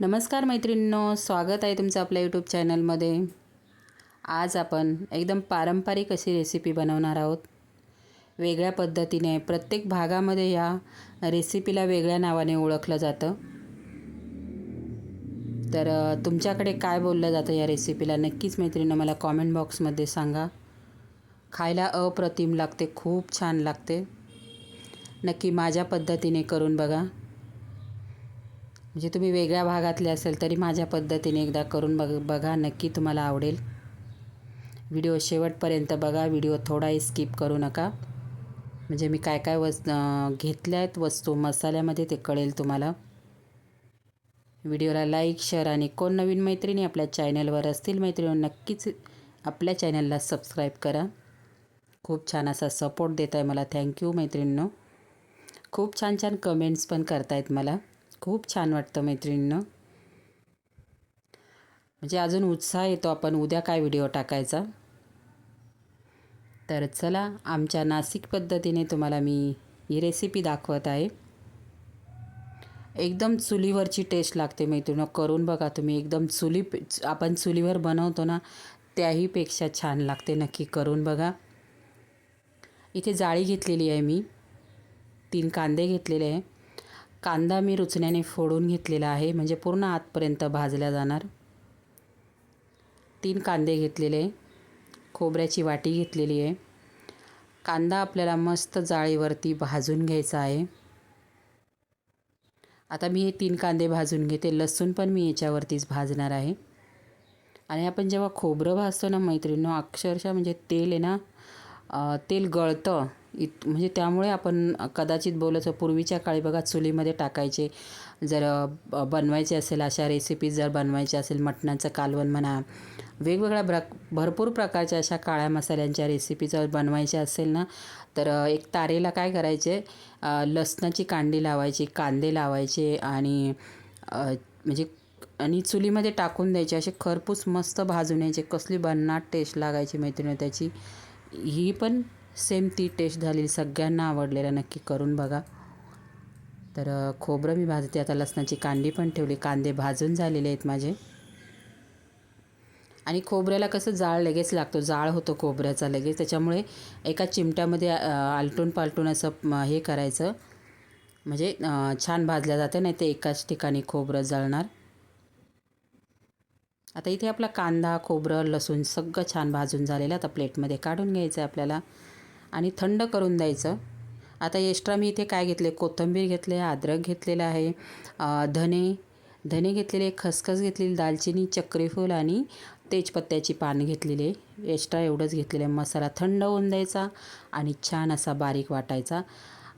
नमस्कार मैत्रिणींनो स्वागत आहे तुमचं आपल्या यूट्यूब चॅनलमध्ये आज आपण एकदम पारंपरिक अशी रेसिपी बनवणार आहोत. वेगळ्या पद्धतीने प्रत्येक भागामध्ये या रेसिपीला वेगळ्या नावाने ओळखलं जातं. तर तुमच्याकडे काय बोललं जातं या रेसिपीला नक्कीच मैत्रिणीनं मला कॉमेंट बॉक्समध्ये सांगा. खायला अप्रतिम लागते खूप छान लागते. नक्की माझ्या पद्धतीने करून बघा. म्हणजे तुम्ही वेगळ्या भागातले असेल तरी माझ्या पद्धतीने एकदा करून बघ बघा. नक्की तुम्हाला आवडेल. व्हिडिओ शेवटपर्यंत बघा. व्हिडिओ थोडाही स्किप करू नका. म्हणजे मी काय काय वस् घेतल्या आहेत वस्तू मसाल्यामध्ये ते कळेल तुम्हाला. व्हिडिओला लाईक शेअर आणि कोण नवीन मैत्रिणी आपल्या चॅनलवर असतील मैत्रिणी नक्कीच आपल्या चॅनलला सबस्क्राईब करा. खूप छान असा सपोर्ट देत आहे मला. थँक्यू मैत्रिणींनो. खूप छान छान कमेंट्स पण करतायत मला. खूप छान वाटतं मैत्रिणींनो. म्हणजे अजून उत्साह येतो आपण उद्या काय व्हिडिओ टाकायचा. तर चला आमच्या नाशिक पद्धतीने तुम्हाला मी ही रेसिपी दाखवत आहे. एकदम चुलीवरची टेस्ट लागते मैत्रिणी करून बघा तुम्ही एकदम चुली आपण चुलीवर बनवतो ना त्याहीपेक्षा छान लागते नक्की करून बघा. इथे जाळी घेतलेली आहे मी. तीन कांदे घेतलेले आहे. कांदा मी रुचण्याने फोडून घेतलेला आहे म्हणजे पूर्ण आतपर्यंत भाजल्या जाणार. तीन कांदे घेतलेले खोबऱ्याची वाटी घेतलेली आहे. कांदा आपल्याला मस्त जाळीवरती भाजून घ्यायचा आहे. आता मी हे तीन कांदे भाजून घेते लसूण पण मी याच्यावरतीच भाजणार आहे. आणि आपण जेव्हा खोबरं भाजतो ना मैत्रिणीनं अक्षरशः म्हणजे तेल आहे ना तेल गळतं. इत म्हणजे त्यामुळे आपण कदाचित बोलायचं पूर्वीच्या काळी बघा चुलीमध्ये टाकायचे. जर बनवायचे असेल अशा रेसिपीज जर बनवायच्या असेल मटणाचं कालवण म्हणा वेगवेगळ्या ब्र भरपूर प्रकारच्या अशा काळ्या मसाल्यांच्या रेसिपी जर बनवायच्या असेल ना तर एक तारेला काय करायचे? लसणाची कांडी लावायची कांदे लावायचे आणि म्हणजे आणि चुलीमध्ये टाकून द्यायचे. असे खरपूस मस्त भाजून यायचे. कसली भन्नाट टेस्ट लागायची मैत्रिणी त्याची. ही पण सेम ती टेस्ट झालेली सगळ्यांना आवडलेलं नक्की करून बघा. तर खोबरं मी भाजते. आता लसणाची कांडी पण ठेवली. कांदे भाजून झालेले आहेत माझे. आणि खोबऱ्याला कसं जाळ लगेच लागतो. जाळ होतो खोबऱ्याचा लगेच. त्याच्यामुळे एका चिमट्यामध्ये आलटून पालटून असं हे करायचं. म्हणजे छान भाजल्या जाते. नाही ते एकाच ठिकाणी खोबरं जळणार. आता इथे आपला कांदा खोबरं लसूण सगळं छान भाजून झालेलं आता प्लेटमध्ये काढून घ्यायचं आहे आपल्याला. आणि थंड करून द्यायचं. आता एक्स्ट्रा मी इथे काय घेतले कोथिंबीर घेतले अद्रक घेतलेलं आहे धने धने घेतलेले खसखस घेतलेली दालचिनी चक्रीफूल आणि तेजपत्त्याची पान घेतलेली आहे. एक्स्ट्रा एवढंच घेतलेलं आहे. मसाला थंड होऊन द्यायचा आणि छान असा बारीक वाटायचा.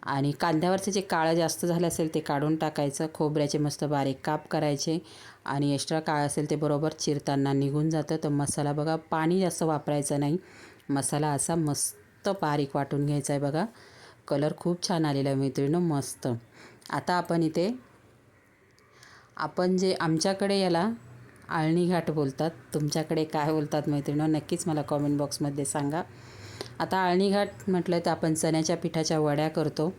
आणि कांद्यावरचं जे काळं जास्त झालं असेल ते काढून टाकायचं. खोबऱ्याचे मस्त बारीक काप करायचे. आणि एक्स्ट्रा काळ असेल ते बरोबर चिरताना निघून जातं. तर मसाला बघा पाणी जास्त वापरायचं नाही. मसाला असा मस्त बारीक वाटून घ्यायचा आहे बघा. कलर खूप छान आलेला आहे मैत्रिणीनं मस्त. आता आपण इथे आपण जे आमच्याकडे याला आळणी घाट बोलतात तुमच्याकडे काय बोलतात मैत्रिणीनं नक्कीच मला कॉमेंट बॉक्समध्ये सांगा. आता आळणी घाट म्हटलं तर आपण चण्याच्या पिठाच्या वड्या करतो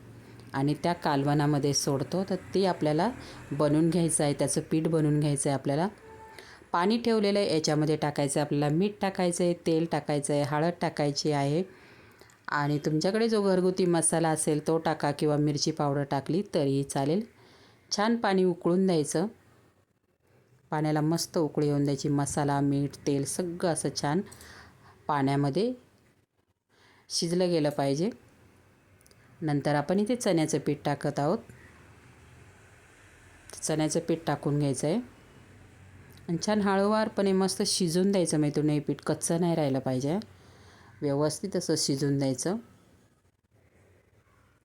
आणि त्या कालवनामध्ये सोडतो. तर ती आपल्याला बनवून घ्यायचं आहे त्याचं पीठ बनवून घ्यायचं आहे आपल्याला. पाणी ठेवलेलं आहे याच्यामध्ये टाकायचं आहे आपल्याला मीठ टाकायचं आहे तेल टाकायचं आहे हळद टाकायची आहे. आणि तुमच्याकडे जो घरगुती मसाला असेल तो टाका किंवा मिरची पावडर टाकली तरीही चालेल. छान पाणी उकळून द्यायचं. पाण्याला मस्त उकळी येऊन द्यायची. मसाला मीठ तेल सगळं असं छान पाण्यामध्ये शिजलं गेलं पाहिजे. नंतर आपण इथे चण्याचं पीठ टाकत आहोत. चण्याचं पीठ टाकून घ्यायचं आहे आणि छान हळूवारपणे मस्त शिजून द्यायचं मैत्रिणी. हे पीठ कच्चं नाही राहिलं पाहिजे. व्यवस्थित असं शिजून द्यायचं.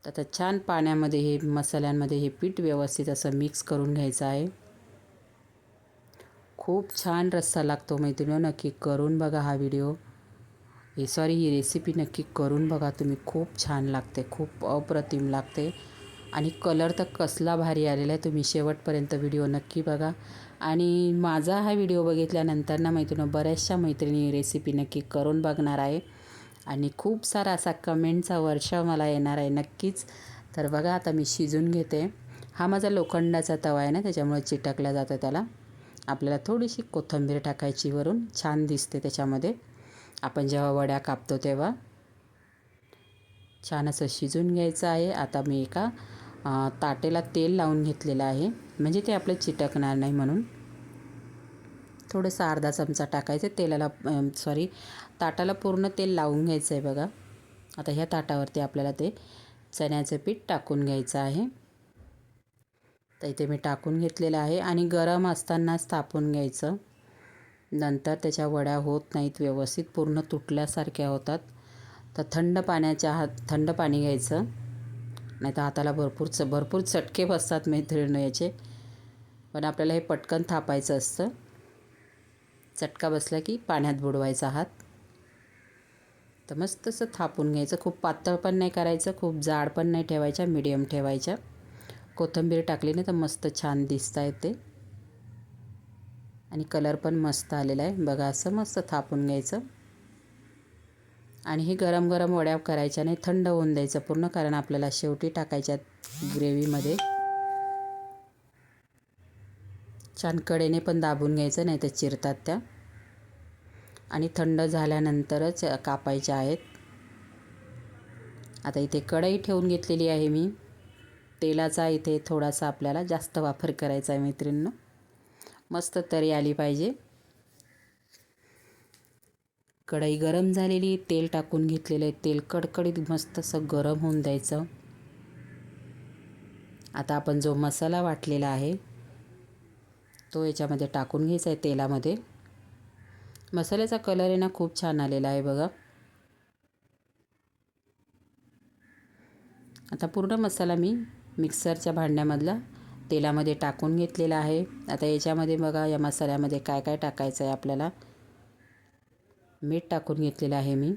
आता छान पाण्यामध्ये हे मसाल्यांमध्ये हे पीठ व्यवस्थित असं मिक्स करून घ्यायचं आहे. खूप छान रस्सा लागतो मैत्रिणी नक्की करून बघा हा व्हिडिओ. हे सॉरी ही रेसिपी नक्की करून बघा तुम्ही. खूप छान लागते खूप अप्रतिम लागते. आणि कलर तर कसला भारी आलेला आहे तुम्ही शेवटपर्यंत व्हिडिओ नक्की बघा. आणि माझा हा व्हिडिओ बघितल्यानंतर ना मैत्रिणी बऱ्याचशा मैत्रिणी रेसिपी नक्की करून बघणार आहे. आणि खूप सारा असा कमेंटचा वर्षाव मला येणार आहे नक्कीच. तर बघा आता मी शिजून घेते. हा माझा लोखंडाचा तवा आहे ना त्याच्यामुळे चिटकला जातं त्याला. आपल्याला थोडीशी कोथिंबीर टाकायची वरून छान दिसते त्याच्यामध्ये. आपण जेव्हा वड्या कापतो तेव्हा. छान असं शिजून घ्यायचं आहे. आता मी एका ताटेला तेल लावून घेतलेलं आहे. म्हणजे ते आपलं चिटकणार नाही म्हणून. थोडंसं अर्धा चमचा टाकायचं तेलाला सॉरी ताटाला पूर्ण तेल लावून घ्यायचं आहे बघा. आता ह्या ताटावरती आपल्याला ते चण्याचं पीठ टाकून घ्यायचं आहे. तर इथे मी टाकून घेतलेलं आहे आणि गरम असतानाच तापून घ्यायचं. नंतर त्याच्या वड्या होत नाहीत व्यवस्थित पूर्ण तुटल्यासारख्या होतात. तर थंड पाण्याच्या हात थंड पाणी घ्यायचं. नाही तर हाताला भरपूर च भरपूर चटके बसतात मैत्रिणी याचे. पण आपल्याला हे पटकन थापायचं असतं. चटका बसला की पाण्यात बुडवायचा हात. तर मस्त असं थापून घ्यायचं. खूप पातळ पण नाही करायचं खूप जाड पण नाही ठेवायच्या मिडियम ठेवायच्या. कोथिंबीर टाकली ना तर मस्त छान दिसता येते. आणि कलर पण मस्त आलेला आहे. बघा असं मस्त थापून घ्यायचं. आणि हे गरम गरम वड्या करायच्या नाही थंड होऊन द्यायचं पूर्ण कारण आपल्याला शेवटी टाकायच्या ग्रेव्हीमध्ये छान कडेने पण दाबून घ्यायचं नाही तर चिरतात त्या. आणि थंड झाल्यानंतरच कापायच्या आहेत. आता इथे कढई ठेवून घेतलेली आहे मी. तेलाचा इथे थोडासा आपल्याला जास्त वापर करायचा आहे मैत्रिणींनो. मस्त तरी आली पाहिजे. कढई गरम झालेली तेल टाकून घेतलेलं आहे. तेल कडकडीत मस्त असं गरम होऊन द्यायचं. आता आपण जो मसाला वाटलेला आहे तो याच्यामध्ये टाकून घ्यायचा आहे तेलामध्ये. मसाल्याचा कलर आहे ना खूप छान आलेला आहे बघा. आता पूर्ण मसाला मी मिक्सरच्या भांड्यामधला तेलामध्ये टाकून घेतलेला आहे. आता याच्यामध्ये बघा या मसाल्यामध्ये काय काय टाकायचं आहे आपल्याला? मीठ टाकून घेतलेलं आहे मी.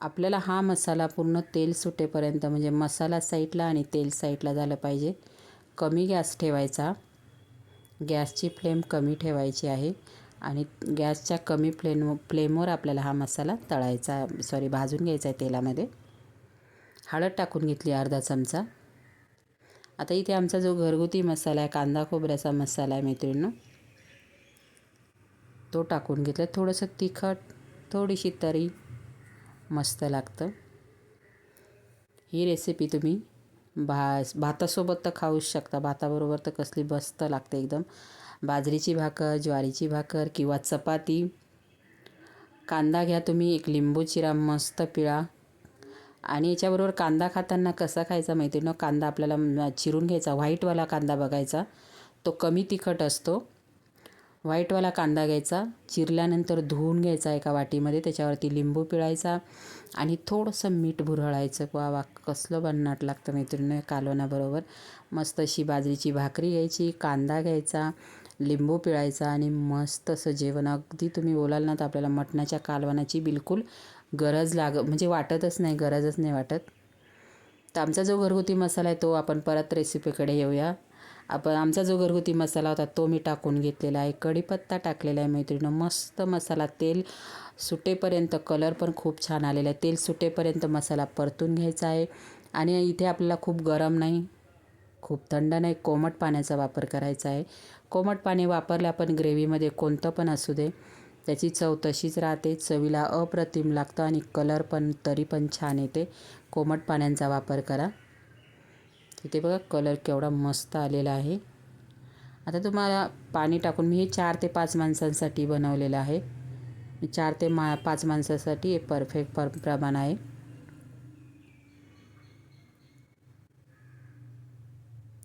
आपल्याला हा मसाला पूर्ण तेल सुटेपर्यंत म्हणजे मसाला साईडला आणि तेल साईडला झालं पाहिजे. कमी गॅस ठेवायचा. गॅसची फ्लेम कमी ठेवायची आहे आणि गॅसच्या कमी फ्लेम फ्लेमवर आपल्याला हा मसाला तळायचा सॉरी भाजून घ्यायचा आहे तेलामध्ये. हळद टाकून घेतली अर्धा चमचा. आता इथे आमचा जो घरगुती मसाला आहे कांदा खोबऱ्याचा मसाला आहे मैत्रिणीनं तो टाकून घेतला. थोडंसं तिखट थोडीशी तरी मस्त लागतं. ही रेसिपी तुम्ही भा भातासोबत तर खाऊच शकता. भाताबरोबर तर कसली मस्त लागते एकदम. बाजरीची भाकर ज्वारीची भाकर किंवा चपाती. कांदा घ्या तुम्ही एक लिंबू चिरा मस्त पिळा. आणि याच्याबरोबर कांदा खाताना कसा खायचा माहिती ना? कांदा आपल्याला चिरून घ्यायचा व्हाईटवाला कांदा बघायचा. तो कमी तिखट असतो. व्हाईटवाला कांदा घ्यायचा चिरल्यानंतर धुवून घ्यायचा एका वाटीमध्ये त्याच्यावरती लिंबू पिळायचा आणि थोडंसं मीठ भुरळायचं. वा वा कसलं भन्नाट लागतं मैत्रिणी कालवणाबरोबर मस्त अशी बाजरीची भाकरी घ्यायची कांदा घ्यायचा लिंबू पिळायचा आणि मस्त असं जेवण. अगदी तुम्ही बोलाल ना तर आपल्याला मटणाच्या कालवणाची बिलकुल गरज लाग म्हणजे वाटतच नाही गरजच नाही वाटत. तर आमचा जो घरगुती मसाला आहे तो आपण परत रेसिपीकडे येऊया. आपण आमचा जो घरगुती मसाला होता तो मी टाकून घेतलेला आहे. कढीपत्ता टाकलेला आहे मैत्रिणीनं. मस्त मसाला. तेल सुटेपर्यंत कलर पण खूप छान आलेला आहे. तेल सुटेपर्यंत मसाला परतून घ्यायचा आहे. आणि इथे आपल्याला खूप गरम नाही खूप थंड नाही कोमट पाण्याचा वापर करायचा आहे. कोमट पाणी वापरलं आपण ग्रेव्हीमध्ये कोणतं पण असू दे त्याची चव तशीच राहते. चवीला अप्रतिम लागतं आणि कलर पण तरी पण छान येते. कोमट पाण्यांचा वापर करा. तिथे बघा कलर केवढा मस्त आलेला आहे. आता तुम्हाला पाणी टाकून मी हे चार ते पाच माणसांसाठी बनवलेलं आहे. चार ते मा पाच माणसासाठी हे परफेक्ट पर प्रमाण आहे.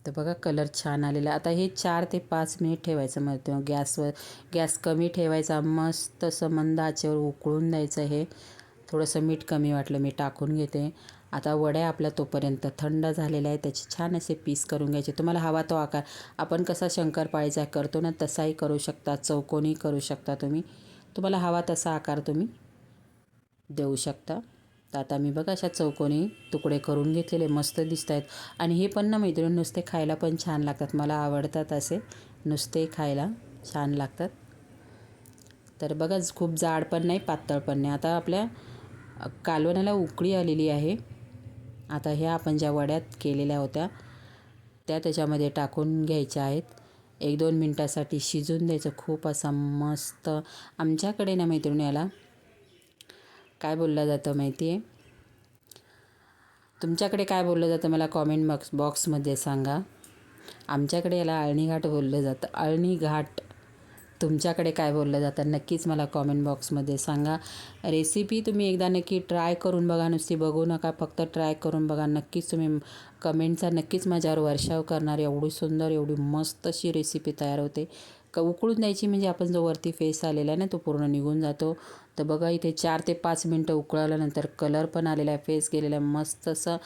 तर बघा कलर छान आलेला. आता हे चार ते पाच मिनिट ठेवायचं. मग तेव्हा गॅसवर गॅस कमी ठेवायचा. मस्त असं मंद आचेवर उकळून द्यायचं हे. थोडंसं मीठ कमी वाटलं. मी टाकून घेते. आता वड्या आपल्या तोपर्यंत थंड झालेल्या आहे त्याचे छान असे पीस करून घ्यायचे. तुम्हाला हवा तो आकार. आपण कसा शंकरपाळीचा करतो ना तसाही करू शकता चौकोनी करू शकता तुम्ही. तुम्हाला हवा तसा आकार तुम्ही देऊ शकता. तर आता मी बघा अशा चौकोनी तुकडे करून घेतलेले मस्त दिसत आहेत. आणि हे पण ना मैत्रिणी नुसते खायला पण छान लागतात. मला आवडतात असे. नुसते खायला छान लागतात. तर बघा खूप जाड पण नाही पातळ पण नाही. आता आपल्या कालवणाला उकळी आलेली आहे. आता ह्या आपण ज्या वड्यात केलेल्या होत्या त्या त्याच्यामध्ये टाकून घ्यायच्या आहेत. एक दोन मिनटासाठी शिजून द्यायचं. खूप असा मस्त आमच्याकडे ना मैत्रिणी याला काय बोललं जातं माहिती आहे तुमच्याकडे काय बोललं जातं मला कॉमेंट बॉक्स बॉक्समध्ये सांगा. आमच्याकडे याला अळणी घाट बोललं जातं. अळणी घाट तुमच्याकडे काय बोललं जातं नक्कीच मला कॉमेंट बॉक्समध्ये सांगा. रेसिपी तुम्ही एकदा नक्की ट्राय करून बघा नुसती बघू नका फक्त ट्राय करून बघा. नक्कीच तुम्ही कमेंटचा नक्कीच माझ्यावर वर्षाव करणार. एवढी सुंदर एवढी मस्त अशी रेसिपी तयार होते. क उकळून द्यायची म्हणजे आपण जो वरती फेस आलेला आहे ना तो पूर्ण निघून जातो. तर बघा इथे चार ते पाच मिनटं उकळल्यानंतर कलर पण आलेला आहे फेस गेलेला आहे. मस्त असं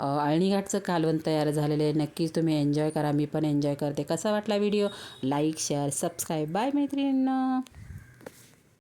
अळणीघाटचं कालवण तयार झालेलं आहे. नक्कीच तुम्ही एन्जॉय करा मी पण एन्जॉय करते. कसा वाटला video like share subscribe bye मैत्रिणींना.